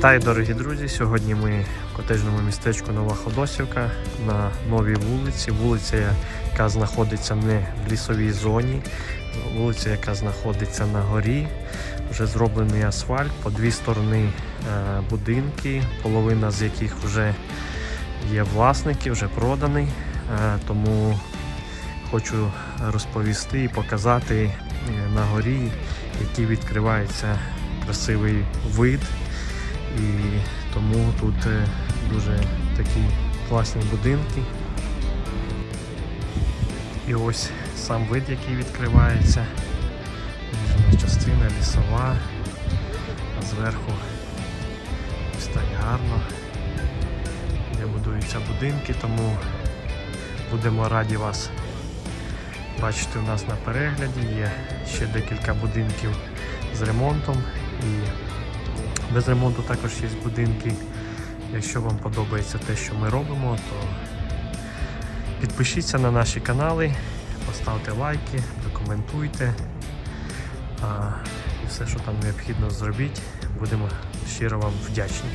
Вітаю, дорогі друзі! Сьогодні ми в котежному містечку Нова Ходосівка на новій вулиці. Вулиця, яка знаходиться не в лісовій зоні, вулиця, яка знаходиться на горі. Вже зроблений асфальт, по дві сторони е, будинки, половина з яких вже є власники, вже проданий. Е, тому хочу розповісти і показати е, на горі, який відкривається красивий вид. І тому тут е, дуже такі класні будинки. І ось сам вид, який відкривається. Нижня частина лісова, а зверху ось так гарно, де будуються будинки, тому будемо раді вас бачити у нас на перегляді. Є ще декілька будинків з ремонтом і без ремонту також є будинки. Якщо вам подобається те, що ми робимо, то підпишіться на наші канали, поставте лайки, документуйте. І все, що там необхідно зробіть, будемо щиро вам вдячні.